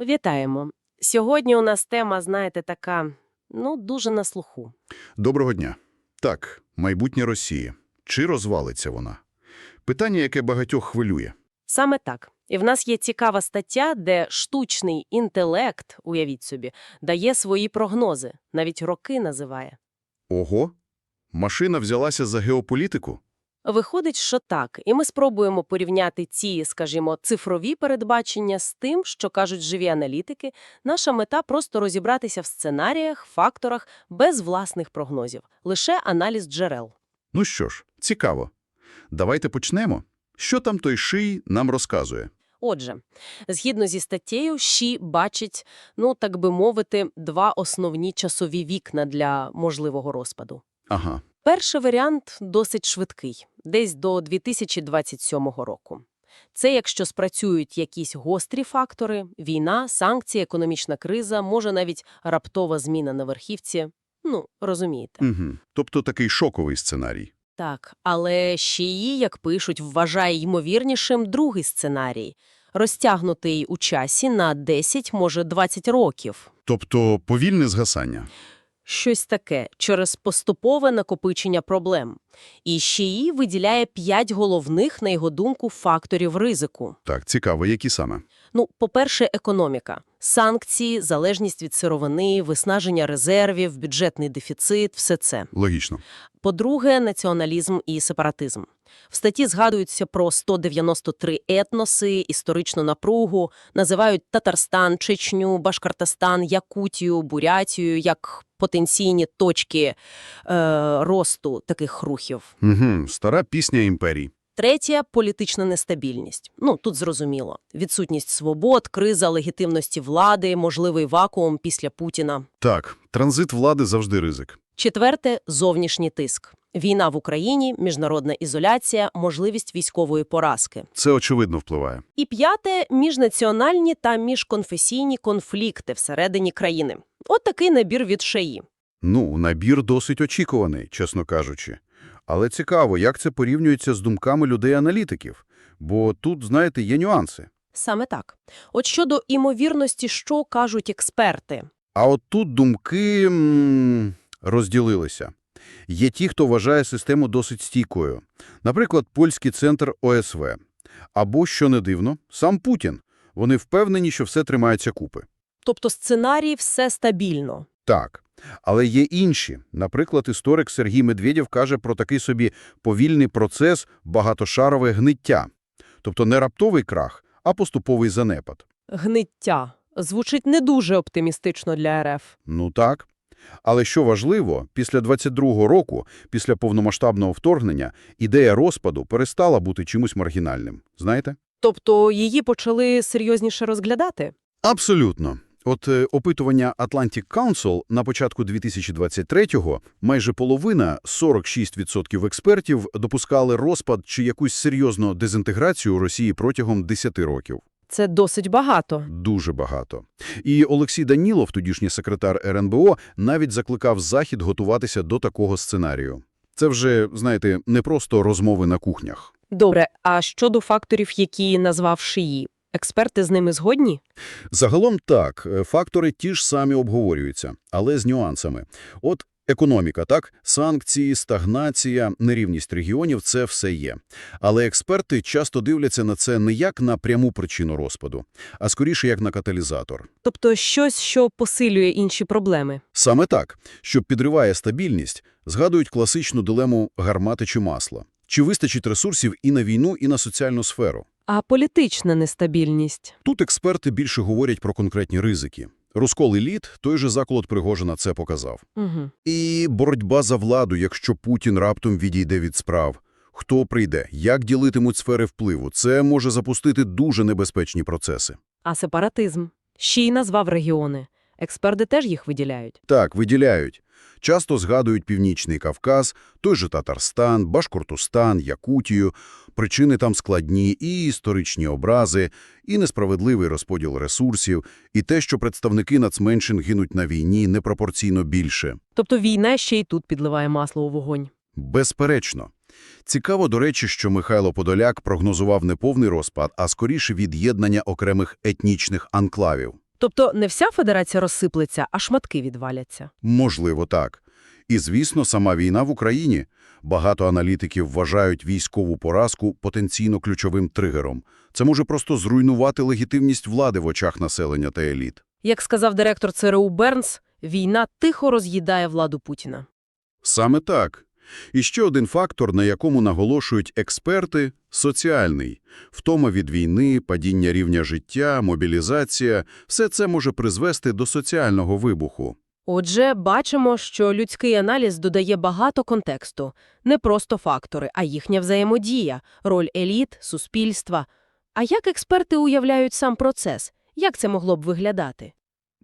Вітаємо. Сьогодні у нас тема, знаєте, така, ну, дуже на слуху. Доброго дня. Так, майбутнє Росії. Чи розвалиться вона? Питання, яке багатьох хвилює. Саме так. І в нас є цікава стаття, де штучний інтелект, уявіть собі, дає свої прогнози, навіть роки називає. Ого? Машина взялася за геополітику? Виходить, що так, і ми спробуємо порівняти ці, скажімо, цифрові передбачення з тим, що кажуть живі аналітики. Наша мета – просто розібратися в сценаріях, факторах, без власних прогнозів, лише аналіз джерел. Ну що ж, цікаво. Давайте почнемо. Що там той ший нам розказує? Отже, згідно зі статтєю, ЩІ бачить, ну, так би мовити, два основні часові вікна для можливого розпаду. Ага, Перший варіант досить швидкий, десь до 2027 року. Це якщо спрацюють якісь гострі фактори – війна, санкції, економічна криза, може навіть раптова зміна на верхівці. Ну, розумієте. угу. тобто такий шоковий сценарій. Так, але ще її, як пишуть, вважає ймовірнішим другий сценарій – розтягнутий у часі на 10, може 20 років. Тобто повільне згасання. Щось таке, через поступове накопичення проблем. І ще її виділяє п'ять головних, на його думку, факторів ризику. Так, цікаво, які саме? Ну, по-перше, економіка. Санкції, залежність від сировини, виснаження резервів, бюджетний дефіцит – все це. Логічно. По-друге, націоналізм і сепаратизм. В статті згадуються про 193 етноси, історичну напругу, називають Татарстан, Чечню, Башкортостан, Якутію, Бурятію як потенційні точки е, росту таких рухів. Угу. Стара пісня імперій. Третє – політична нестабільність. Ну, тут зрозуміло. Відсутність свобод, криза легітимності влади, можливий вакуум після Путіна. Так, транзит влади завжди ризик. Четверте – зовнішній тиск. Війна в Україні, міжнародна ізоляція, можливість військової поразки. Це очевидно впливає. І п'яте – міжнаціональні та міжконфесійні конфлікти всередині країни. От такий набір від ШАІ. Ну, набір досить очікуваний, чесно кажучи. Але цікаво, як це порівнюється з думками людей-аналітиків. Бо тут, знаєте, є нюанси. Саме так. От щодо імовірності, що кажуть експерти. А от тут думки м, розділилися. Є ті, хто вважає систему досить стійкою. Наприклад, польський центр ОСВ. Або, що не дивно, сам Путін. Вони впевнені, що все тримається купи. Тобто сценарій все стабільно. Так. Але є інші. Наприклад, історик Сергій Медведєв каже про такий собі повільний процес багатошарове гниття. Тобто не раптовий крах, а поступовий занепад. Гниття. Звучить не дуже оптимістично для РФ. Ну так. Але що важливо, після 22-го року, після повномасштабного вторгнення, ідея розпаду перестала бути чимось маргінальним. Знаєте? Тобто її почали серйозніше розглядати? Абсолютно. От е, опитування Atlantic Council на початку 2023-го майже половина, 46% експертів, допускали розпад чи якусь серйозну дезінтеграцію Росії протягом 10 років. Це досить багато. Дуже багато. І Олексій Данілов, тодішній секретар РНБО, навіть закликав Захід готуватися до такого сценарію. Це вже, знаєте, не просто розмови на кухнях. Добре, а щодо факторів, які назвав Шиї, експерти з ними згодні? Загалом так, е, фактори ті ж самі обговорюються, але з нюансами. От економіка, так, санкції, стагнація, нерівність регіонів – це все є. Але експерти часто дивляться на це не як на пряму причину розпаду, а скоріше як на каталізатор. Тобто щось, що посилює інші проблеми. Саме так, що підриває стабільність, згадують класичну дилему гармати чи масла. Чи вистачить ресурсів і на війну, і на соціальну сферу? А політична нестабільність? Тут експерти більше говорять про конкретні ризики. Розкол еліт, той же заколот Пригожина це показав. Угу. І боротьба за владу, якщо Путін раптом відійде від справ. Хто прийде, як ділитимуть сфери впливу, це може запустити дуже небезпечні процеси. А сепаратизм? Ще й назвав регіони. Експерти теж їх виділяють. Так, виділяють. Часто згадують Північний Кавказ, той же Татарстан, Башкортостан, Якутію. Причини там складні і історичні образи, і несправедливий розподіл ресурсів, і те, що представники нацменшин гинуть на війні непропорційно більше. Тобто війна ще й тут підливає масло у вогонь. Безперечно. Цікаво, до речі, що Михайло Подоляк прогнозував не повний розпад, а скоріше від'єднання окремих етнічних анклавів. Тобто не вся федерація розсиплеться, а шматки відваляться. Можливо, так. І, звісно, сама війна в Україні. Багато аналітиків вважають військову поразку потенційно ключовим тригером. Це може просто зруйнувати легітимність влади в очах населення та еліт. Як сказав директор ЦРУ Бернс, війна тихо роз'їдає владу Путіна. Саме так. І ще один фактор, на якому наголошують експерти – соціальний. Втома від війни, падіння рівня життя, мобілізація – все це може призвести до соціального вибуху. Отже, бачимо, що людський аналіз додає багато контексту. Не просто фактори, а їхня взаємодія, роль еліт, суспільства. А як експерти уявляють сам процес? Як це могло б виглядати?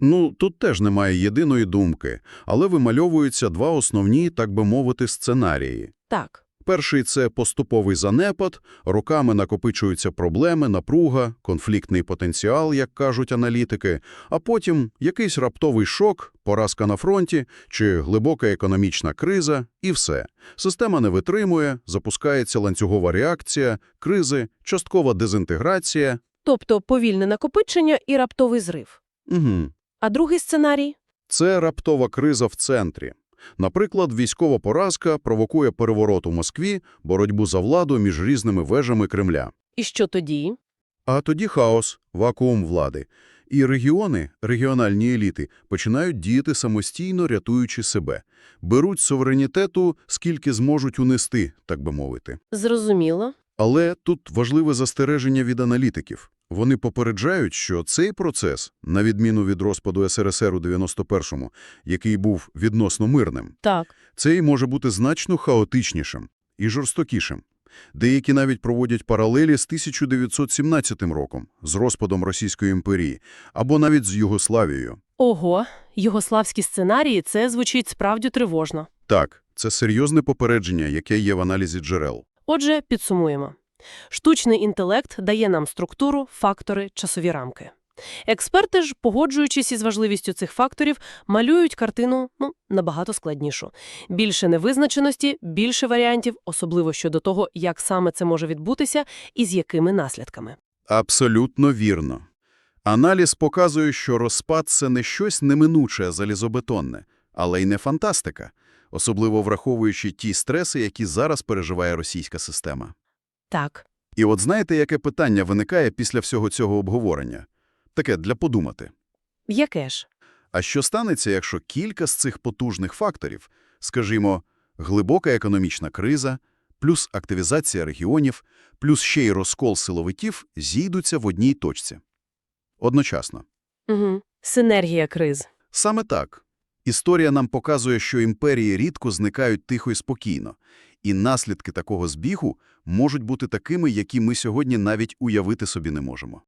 Ну, тут теж немає єдиної думки, але вимальовуються два основні, так би мовити, сценарії. Так. Перший – це поступовий занепад, роками накопичуються проблеми, напруга, конфліктний потенціал, як кажуть аналітики, а потім якийсь раптовий шок, поразка на фронті чи глибока економічна криза – і все. Система не витримує, запускається ланцюгова реакція, кризи, часткова дезінтеграція. Тобто повільне накопичення і раптовий зрив. Угу. А другий сценарій? Це раптова криза в центрі. Наприклад, військова поразка провокує переворот у Москві, боротьбу за владу між різними вежами Кремля. І що тоді? А тоді хаос, вакуум влади. І регіони, регіональні еліти, починають діяти самостійно, рятуючи себе. Беруть суверенітету, скільки зможуть унести, так би мовити. Зрозуміло. Але тут важливе застереження від аналітиків. Вони попереджають, що цей процес, на відміну від розпаду СРСР у 91-му, який був відносно мирним, Так. цей може бути значно хаотичнішим і жорстокішим. Деякі навіть проводять паралелі з 1917 роком, з розпадом Російської імперії, або навіть з Югославією. Ого, югославські сценарії – це звучить справді тривожно. Так, це серйозне попередження, яке є в аналізі джерел. Отже, підсумуємо. Штучний інтелект дає нам структуру, фактори, часові рамки. Експерти ж, погоджуючись із важливістю цих факторів, малюють картину ну, набагато складнішу. Більше невизначеності, більше варіантів, особливо щодо того, як саме це може відбутися і з якими наслідками. Абсолютно вірно. Аналіз показує, що розпад – це не щось неминуче, залізобетонне, але й не фантастика, особливо враховуючи ті стреси, які зараз переживає російська система. Так, І от знаєте, яке питання виникає після всього цього обговорення? Таке для подумати. яке ж? А що станеться, якщо кілька з цих потужних факторів, скажімо, глибока економічна криза, плюс активізація регіонів, плюс ще й розкол силовиків зійдуться в одній точці? Одночасно. Угу. Синергія криз. Саме так. Історія нам показує, що імперії рідко зникають тихо і спокійно, і наслідки такого збігу можуть бути такими, які ми сьогодні навіть уявити собі не можемо.